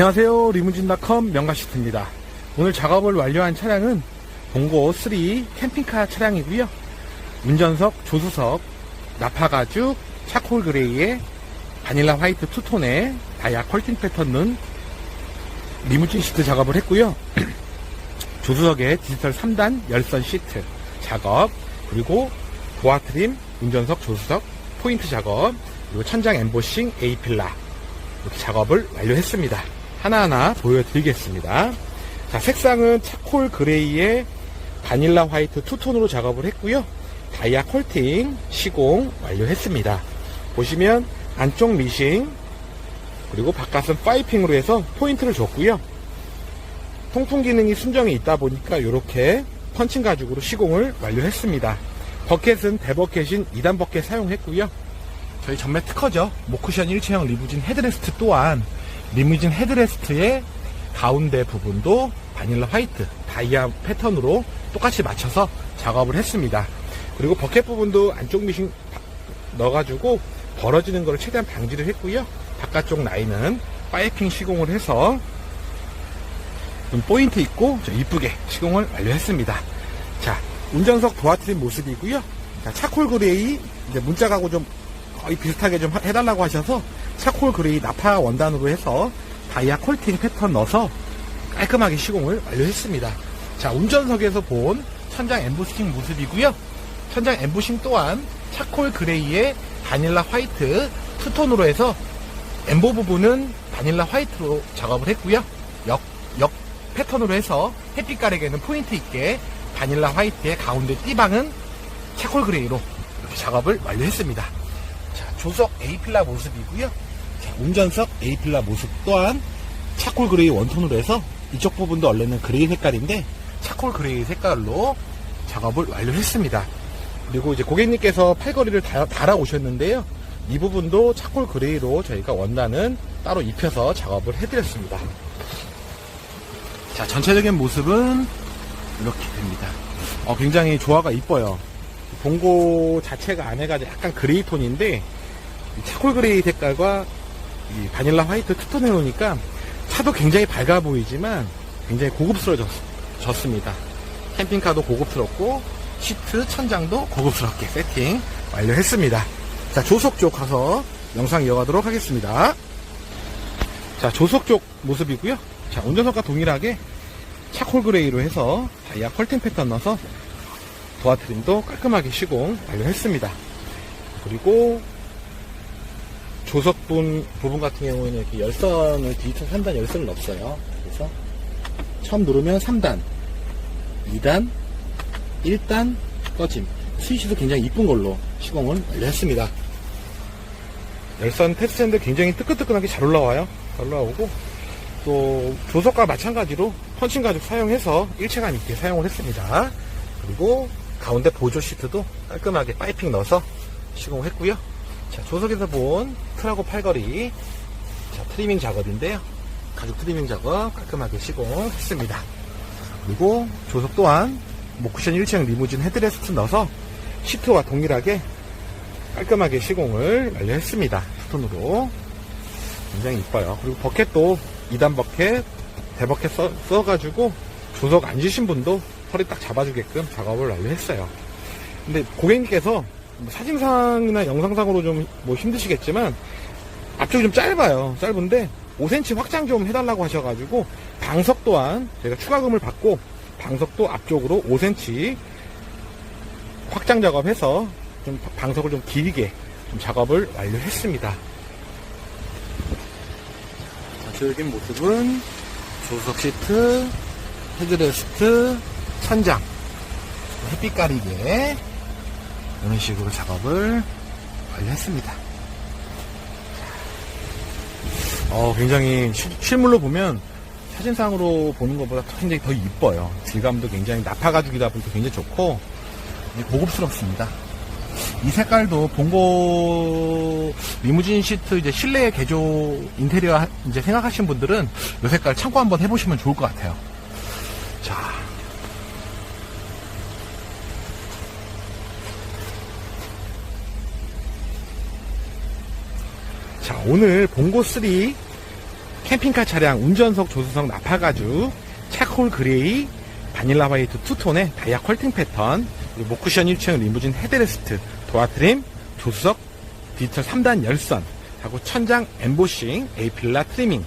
안녕하세요. 리무진닷컴 명가시트입니다. 오늘 작업을 완료한 차량은 봉고 3 캠핑카 차량이고요. 운전석, 조수석, 나파가죽, 차콜 그레이에 바닐라 화이트 투톤에 다이아 컬팅 패턴 는 리무진 시트 작업을 했고요. 조수석에 디지털 3단 열선 시트 작업, 그리고 도어 트림, 운전석, 조수석, 포인트 작업, 그리고 천장 엠보싱, A필라 이렇게 작업을 완료했습니다. 하나하나 보여드리겠습니다. 자, 색상은 차콜 그레이에 바닐라 화이트 투톤으로 작업을 했고요. 다이아 컬팅 시공 완료했습니다. 보시면 안쪽 미싱 그리고 바깥은 파이핑으로 해서 포인트를 줬고요. 통풍 기능이 순정이 있다 보니까 이렇게 펀칭 가죽으로 시공을 완료했습니다. 버켓은 대버켓인 2단 버켓 사용했고요. 저희 전매 특허죠. 모쿠션 일체형 리무진 헤드레스트 또한 리무진 헤드레스트의 가운데 부분도 바닐라 화이트 다이아 패턴으로 똑같이 맞춰서 작업을 했습니다. 그리고 버켓 부분도 안쪽 미싱 넣어가지고 벌어지는 것을 최대한 방지를 했고요. 바깥쪽 라인은 파이핑 시공을 해서 좀 포인트 있고 좀 이쁘게 시공을 완료했습니다. 자, 운전석 도와트린 모습이고요. 자, 차콜 그레이 이제 문짝하고 좀 거의 비슷하게 좀 하- 해달라고 하셔서 차콜 그레이 나파 원단으로 해서 다이아 콜팅 패턴 넣어서 깔끔하게 시공을 완료했습니다. 자, 운전석에서 본 천장 엠보싱 모습이고요. 천장 엠보싱 또한 차콜 그레이의 바닐라 화이트 투톤으로 해서 엠보 부분은 바닐라 화이트로 작업을 했고요. 역, 역 패턴으로 해서 햇빛 가리개는 포인트 있게 바닐라 화이트의 가운데 띠방은 차콜 그레이로 이렇게 작업을 완료했습니다. 자, 조석 A필라 모습이고요. 자, 운전석 A필라 모습 또한 차콜 그레이 원톤으로 해서 이쪽 부분도 원래는 그레이 색깔인데 차콜 그레이 색깔로 작업을 완료했습니다. 그리고 이제 고객님께서 팔걸이를 달, 달아 오셨는데요. 이 부분도 차콜 그레이로 저희가 원단은 따로 입혀서 작업을 해드렸습니다. 자, 전체적인 모습은 이렇게 됩니다. 어, 굉장히 조화가 이뻐요. 봉고 자체가 안에가 약간 그레이 톤인데 이 차콜 그레이 색깔과 이 바닐라 화이트 투톤 해 놓으니까 차도 굉장히 밝아 보이지만 굉장히 고급스러워졌습니다. 캠핑카도 고급스럽고 시트 천장도 고급스럽게 세팅 완료했습니다. 자 조석 쪽 가서 영상 이어가도록 하겠습니다. 자 조석 쪽 모습이고요. 자 운전석과 동일하게 차콜 그레이로 해서 다이아 컬팅 패턴 넣어서 도어 트림도 깔끔하게 시공 완료했습니다. 그리고 조석분 부분 같은 경우에는 이렇게 열선을 디지털 3단 열선을 넣었어요. 그래서 처음 누르면 3단, 2단, 1단 꺼짐. 스위치도 굉장히 이쁜 걸로 시공을 완료했습니다. 열선 테스트했는데 굉장히 뜨끈뜨끈하게 잘 올라와요. 잘 올라오고 또 조석과 마찬가지로 펀칭 가죽 사용해서 일체감 있게 사용을 했습니다. 그리고 가운데 보조 시트도 깔끔하게 파이핑 넣어서 시공을 했고요. 자, 조석에서 본 트라고 팔걸이 자, 트리밍 작업인데요. 가죽 트리밍 작업 깔끔하게 시공했습니다. 그리고 조석 또한 모쿠션 1층 리무진 헤드레스트 넣어서 시트와 동일하게 깔끔하게 시공을 완료했습니다. 스톤으로 굉장히 이뻐요. 그리고 버켓도 2단 버켓, 대버켓 써, 써가지고 조석 앉으신 분도 허리 딱 잡아주게끔 작업을 완료했어요. 근데 고객님께서 뭐 사진상이나 영상상으로 좀 뭐 힘드시겠지만 앞쪽이 좀 짧아요. 짧은데 5cm 확장 좀 해달라고 하셔가지고 방석 또한 제가 추가금을 받고 방석도 앞쪽으로 5cm 확장 작업해서 좀 방석을 좀 길게 좀 작업을 완료했습니다. 전체적인 모습은 조석 시트, 헤드레스트, 천장, 햇빛 가리개 이런 식으로 작업을 완료했습니다. 어, 굉장히 시- 실물로 보면 사진상으로 보는 것보다 굉장히 더 이뻐요. 질감도 굉장히 나파 가죽이다 보니까 굉장히 좋고 고급스럽습니다. 이 색깔도 봉고 리무진 시트 이제 실내 개조 인테리어 하- 이제 생각하신 분들은 이 색깔 참고 한번 해보시면 좋을 것 같아요. 오늘 봉고 3 캠핑카 차량 운전석 조수석 나파가죽 차콜 그레이 바닐라 화이트 투톤의 다이아 컬팅 패턴 그리고 모쿠션 1층 리무진 헤드레스트 도어트림 조수석 디지털 3단 열선 하고 천장 엠보싱 에이필라 트리밍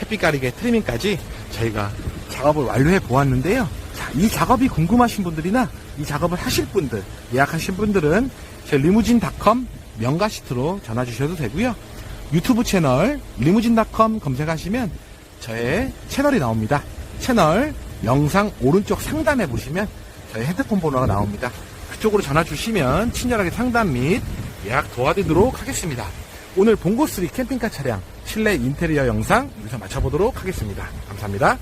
햇빛 가리개 트리밍까지 저희가 작업을 완료해 보았는데요. 자, 이 작업이 궁금하신 분들이나 이 작업을 하실 분들 예약하신 분들은 제 리무진닷컴 명가시트로 전화 주셔도 되고요 유튜브 채널 리무진닷컴 검색하시면 저의 채널이 나옵니다. 채널 영상 오른쪽 상단에 보시면 저희 핸드폰 번호가 나옵니다. 그쪽으로 전화 주시면 친절하게 상담 및 예약 도와드리도록 하겠습니다. 오늘 봉고3 캠핑카 차량 실내 인테리어 영상 여기서 마쳐보도록 하겠습니다. 감사합니다.